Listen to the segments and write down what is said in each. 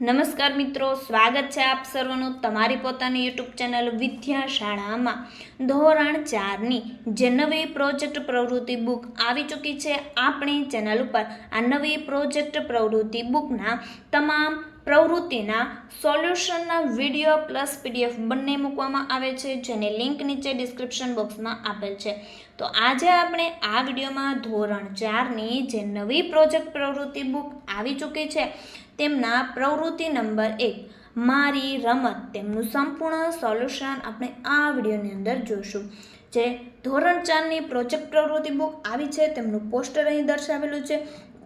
નમસ્કાર મિત્રો, સ્વાગત છે આપ સર્વનું તમારી પોતાની યુટ્યુબ ચેનલ વિદ્યાશાળામાં. ધોરણ ચારની જે નવી પ્રોજેક્ટ પ્રવૃત્તિ બુક આવી ચૂકી છે. આપણી ચેનલ ઉપર આ નવી પ્રોજેક્ટ પ્રવૃત્તિ બુકના તમામ પ્રવૃત્તિના સોલ્યુશનના વીડિયો પ્લસ પીડીએફ બંને મૂકવામાં આવે છે, જેની લિંક નીચે ડિસ્ક્રિપ્શન બોક્સમાં આપેલ છે. તો આજે આપણે આ વિડીયોમાં ધોરણ ચારની જે નવી પ્રોજેક્ટ પ્રવૃત્તિ બુક આવી ચૂકી છે, તેમના પ્રવૃત્તિ નંબર એક, મારી રમત, તેમનું સંપૂર્ણ સોલ્યુશન આપણે આ વિડીયોની અંદર જોશું જે ધોરણ ચારની પ્રોજેક્ટ પ્રવૃત્તિ બુક આવી છે, તેમનું પોસ્ટર અહીં દર્શાવેલું છે,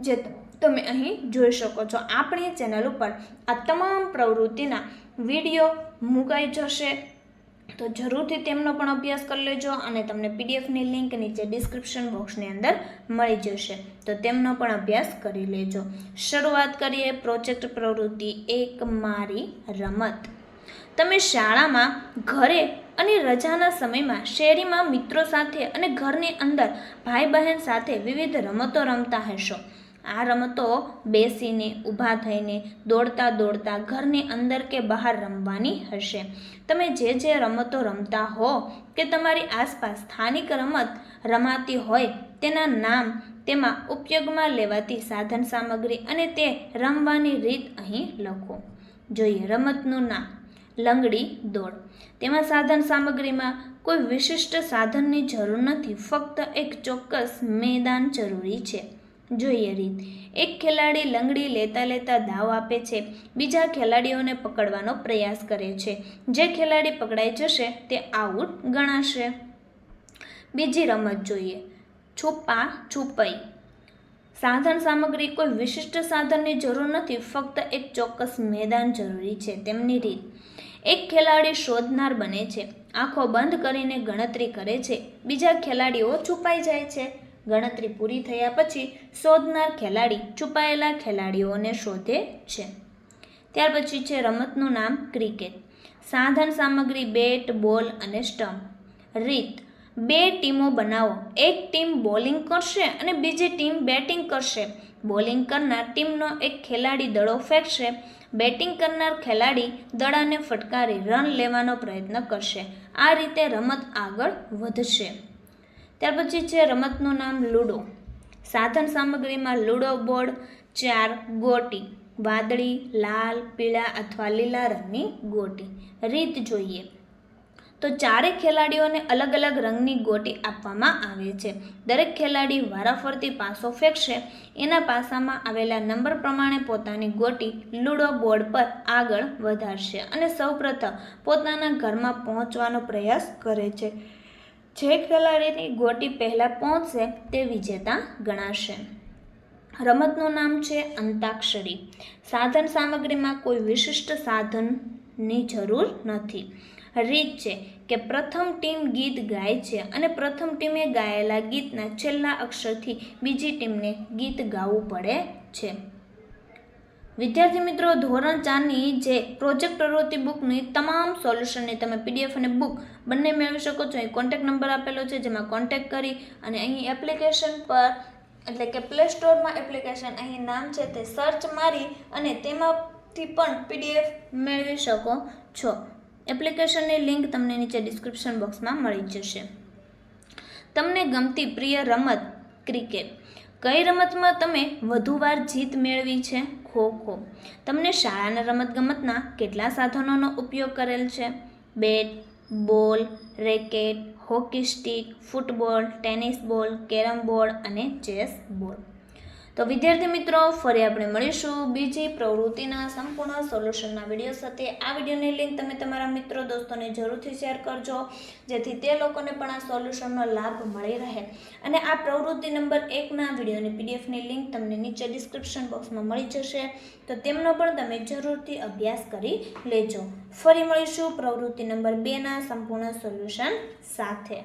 જે તમે અહીં જોઈ શકો છો. આપણી ચેનલ ઉપર આ તમામ પ્રવૃત્તિના વીડિયો મુકાઈ જશે. તો જરૂરથી તેમનો પણ અભ્યાસ કરી લેજો અને તમને પીડીએફની લિંક નીચે ડિસ્ક્રિપ્શન બોક્સની અંદર મળી જશે. તો તેમનો પણ અભ્યાસ કરી લેજો. શરૂઆત કરીએ પ્રોજેક્ટ પ્રવૃત્તિ એક મારી રમત. તમે શાળામાં ઘરે અને રજાના સમયમાં શેરીમાં મિત્રો સાથે અને ઘરની અંદર ભાઈ બહેન સાથે વિવિધ રમતો રમતા હશો. આ રમતો બેસીને, ઊભા થઈને, દોડતા દોડતા ઘરની અંદર કે બહાર રમવાની હશે. તમે જે જે રમતો રમતા હો કે તમારી આસપાસ સ્થાનિક રમત રમાતી હોય તેના નામ તેમાં ઉપયોગમાં લેવાતી સાધન સામગ્રી અને તે રમવાની રીત અહીં લખો. જોઈએ રમતનું નામ. લંગડી દોડ. તેમાં સાધન સામગ્રીમાં કોઈ વિશિષ્ટ સાધનની જરૂર નથી. ફક્ત એક ચોક્કસ મેદાન જરૂરી છે. જોઈએ રીત. એક ખેલાડી લંગડી લેતા લેતા દાવ આપે છે. બીજા ખેલાડીઓને પકડવાનો પ્રયાસ કરે છે. જે ખેલાડી પકડાઈ જશે તે આઉટ ગણાશે. બીજી રમત જોઈએ. છુપા છુપાઈ. સાધન સામગ્રી કોઈ વિશિષ્ટ સાધનની જરૂર નથી, ફક્ત એક ચોક્કસ મેદાન જરૂરી છે તેમની રીત. એક ખેલાડી શોધનાર બને છે. આંખો બંધ કરીને ગણતરી કરે છે. બીજા ખેલાડીઓ છુપાઈ જાય છે. ગણતરી પૂરી થયા પછી શોધનાર ખેલાડી છુપાયેલા ખેલાડીઓને શોધે છે. ત્યાર પછી છે રમતનું નામ ક્રિકેટ. સાધન સામગ્રી, બેટ, બોલ અને સ્ટમ્પ. રીત. બે ટીમો બનાવો. એક ટીમ બોલિંગ કરશે અને બીજી ટીમ બેટિંગ કરશે. બોલિંગ કરનાર ટીમનો એક ખેલાડી દડો ફેંકશે. બેટિંગ કરનાર ખેલાડી દડાને ફટકારી રન લેવાનો પ્રયત્ન કરશે. આ રીતે રમત આગળ વધશે. ત્યાર પછી છે રમતનું નામ લૂડો. સાધન સામગ્રીમાં લૂડો બોર્ડ, ચાર ગોટી, વાદળી, લાલ, પીળા અથવા લીલા રંગની ગોટી. રીત જોઈએ. તો ચારેક ખેલાડીઓને અલગ અલગ રંગની ગોટી આપવામાં આવે છે. દરેક ખેલાડી વારાફરતી પાસો ફેંકશે. એના પાસામાં આવેલા નંબર પ્રમાણે પોતાની ગોટી લૂડો બોર્ડ પર આગળ વધારશે અને સૌપ્રથમ પોતાના ઘરમાં પહોંચવાનો પ્રયાસ કરે છે. જે ખેલાડીની ગોટી પહેલાં પહોંચશે તે વિજેતા ગણાશે. રમતનું નામ છે અંતાક્ષરી. સાધન સામગ્રીમાં કોઈ વિશિષ્ટ સાધનની જરૂર નથી. રીત છે કે પ્રથમ ટીમ ગીત ગાય છે અને પ્રથમ ટીમે ગાયેલા ગીતના છેલ્લા અક્ષરથી બીજી ટીમને ગીત ગાવું પડે છે. વિદ્યાર્થી મિત્રો, ધોરણ ચારની જે પ્રોજેક્ટ પ્રવૃત્તિ બુકની તમામ સોલ્યુશનની તમે પીડીએફ અને બુક બંને મેળવી શકો છો. અહીં કોન્ટેક્ટ નંબર આપેલો છે, જેમાં કોન્ટેક્ટ કરી અને અહીં એપ્લિકેશન પર, એટલે કે પ્લે સ્ટોરમાં એપ્લિકેશન અહીં નામ છે તે સર્ચ મારી અને તેમાંથી પણ પીડીએફ મેળવી શકો છો. એપ્લિકેશનની લિંક તમને નીચે ડિસ્ક્રિપ્શન બોક્સમાં મળી જશે. તમને ગમતી પ્રિય રમત ક્રિકેટ. કઈ રમતમાં તમે વધુ વાર જીત મેળવી છે? ખો ખો. તમને શાળાના રમતગમતના કેટલા સાધનોનો ઉપયોગ કરેલ છે? Bat, ball, racket, hockey stick, football, tennis ball, carrom board અને ચેસ બોર્ડ તો વિદ્યાર્થી મિત્રો, ફરી આપણે મળીશું બીજી પ્રવૃત્તિના સંપૂર્ણ સોલ્યુશનના વીડિયો સાથે. આ વિડીયોની લિંક તમે તમારા મિત્રો દોસ્તોને જરૂરથી શેર કરજો, જેથી તે લોકોને પણ આ સોલ્યુશનનો લાભ મળી રહે. અને આ પ્રવૃત્તિ નંબર એકના વિડીયોની પીડીએફની લિંક તમને નીચે ડિસ્ક્રિપ્શન બોક્સમાં મળી જશે. તો તેમનો પણ તમે જરૂરથી અભ્યાસ કરી લેજો. ફરી મળીશું પ્રવૃત્તિ નંબર બેના સંપૂર્ણ સોલ્યુશન સાથે.